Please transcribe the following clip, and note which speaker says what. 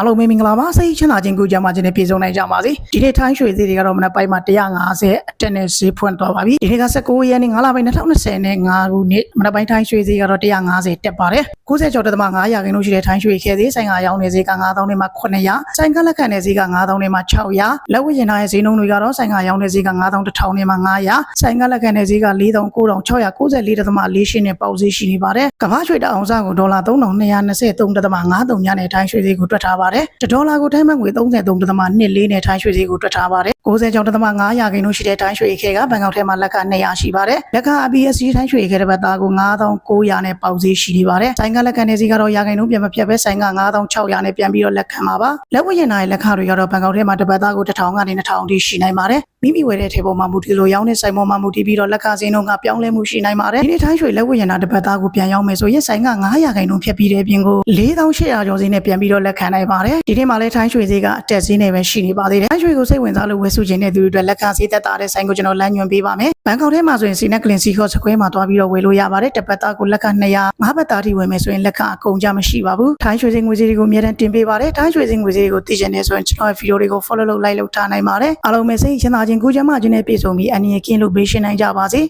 Speaker 1: အားလုံးပဲမင်္ဂလာပါစိတ်ချမ်းသာခြင်းကိုကြမှာခြင်းနဲ့ပြည့်စုံနိုင်ကြပါစေဒီနေ့ထိုင်းရွှေသေးတွေကတော့မနက်ပိုင်းမှာ150အတက်နဲ့ဈေးဖွင့်သွားပါပြီဒီနေ့က19ရက်နေ့9လပိုင်း2025ခုနှစ်မနက်ပိုင်းထိုင်းရွှေသေးကတော့150တက်ပါတယ်90ကျော်တက်သမား900ခင်းလို့ရှိတဲ့ထိုင်းရွှေခဲသေးဆိုင်ကရောင်းနေဈေးက9000နဲ့မှ900ဆိုင်ကလက်ခံတဲ့ဈေးက9000နဲ့မှ600လက်ဝတ်ရင်ထားရဲ့ဈေးနှုန်းတွေကတော့ဆိုင်ကရောင်းနေဈေးက9000 1000နဲ့မှ900ဆိုင်ကလက်ခံတဲ့ဈေးက4900 9694တက်သမား4ရှင်းနဲ့ပေါက်ဈေးရှိနေပါတယ်ကမ္ဘာရွှေတအောင်စားကိုဒေါ်လာ3223တက်သမား93ညနဲ့ထိုင်းရွှေဈေးကိုတွက်ထားပါတယ်တစ်ဒေါ်လာကိုထိုင်းမငွေ33တက်သမား24နဲ့ထိုင်းရွှေဈေးကိုတွက်ထားပါတယ်90ကျော်တက်သမား900ခင်းလို့ရှိတဲ့ထိုင်းရွှေခဲကဘန်ကောက်ထဲမှာလက်က200ရှိပါတယ်လက်က ABS ထိုင်းရွှေခဲတစ်ပတ်သားကို9900နဲ့ပေါက်ဈေးရှိနေပါတယ်ဆိုင်ကလက်ခံတဲ့ဈေးကတော့ရာခိုင်နှုန်းပြန်မပြတ်ပဲဆိုင်က9600နဲ့ပြန်ပြီးတော့လက်ခံပါပါလက်ဝတ်ရင်သားရဲ့လက်ခတွေကတော့ဘန်ကောက်ထဲမှာတစ်ပတ်သားကို1000ကနေ2000ထိရှိနိုင်ပါတယ်မိမိဝယ်တဲ့ထေပေါ်မှာမူတည်လို့ရောင်းတဲ့ဆိုင်ပေါ်မှာမူတည်ပြီးတော့လက်ခစင်းတို့ကပြောင်းလဲမှုရှိနိုင်ပါတယ်ဒီနေ့ထိုင်းရွှေလက်ဝတ်ရင်သားတစ်ပတ်သားကိုပြန်ရောင်းမယ်ဆိုရင်ဆိုင်က900ခိုင်နှုန်းဖြတ်ပြီးတဲ့အပြင်ကို4800ကျော်ဈေးနဲ့ပြန်ပြီးတော့လက်ခံနိုင်ပါတယ်ဒီနေ့မှလည်းထိုင်းရွှေဈေးကအတက်ဈေးနဲ့ပဲရှိနေပါသေးတယ်ထိုင်းရွှေကိုစိတ်ဝင်စားလို့ဝယ်စုခြင်းတဲ့သူတွေအတွက်လက်ခဈေးသက်သာတဲ့ဆိုင်ကိုကျွန်တော်လမ်းညွှန်ပေးပါမယ်ဘန်ကောက်ထဲမှာဆိုရင်စီနက်ကလင်စီခေါ်စကွဲမှာတွားပြီးတော့ဝယ်လို့ရပါတယ်တစ်ပတ်သားကိုလက်ခ200ငါးပတ်သားထိဝယ်မယ်ဆိုရင်လက်ခအကုန်ကြမရှိပါဘူးထိုင်းရွှေဈေးငွေဈေးတွေကိုအများတန်းတင်ပေးပါတယ်ထိုင်းရွှေဈေးငွေဈေးတွေကိုသိချင်တယ်ဆိုရင်ကျွန်တော်ရဲ့ဗီဒီယိုတွေကို follow လုပ် like လုပ်ထားနိုင်ပါတယ်အားလုံးပဲစိတ်ချမ်းသာခြင်းကိုယ်ကျန်းမာခြင်းနဲ့ပြည့်စုံပြီးအနည်းငယ်ကင်းလို့ပေးရှင်းနိုင်ကြပါစေ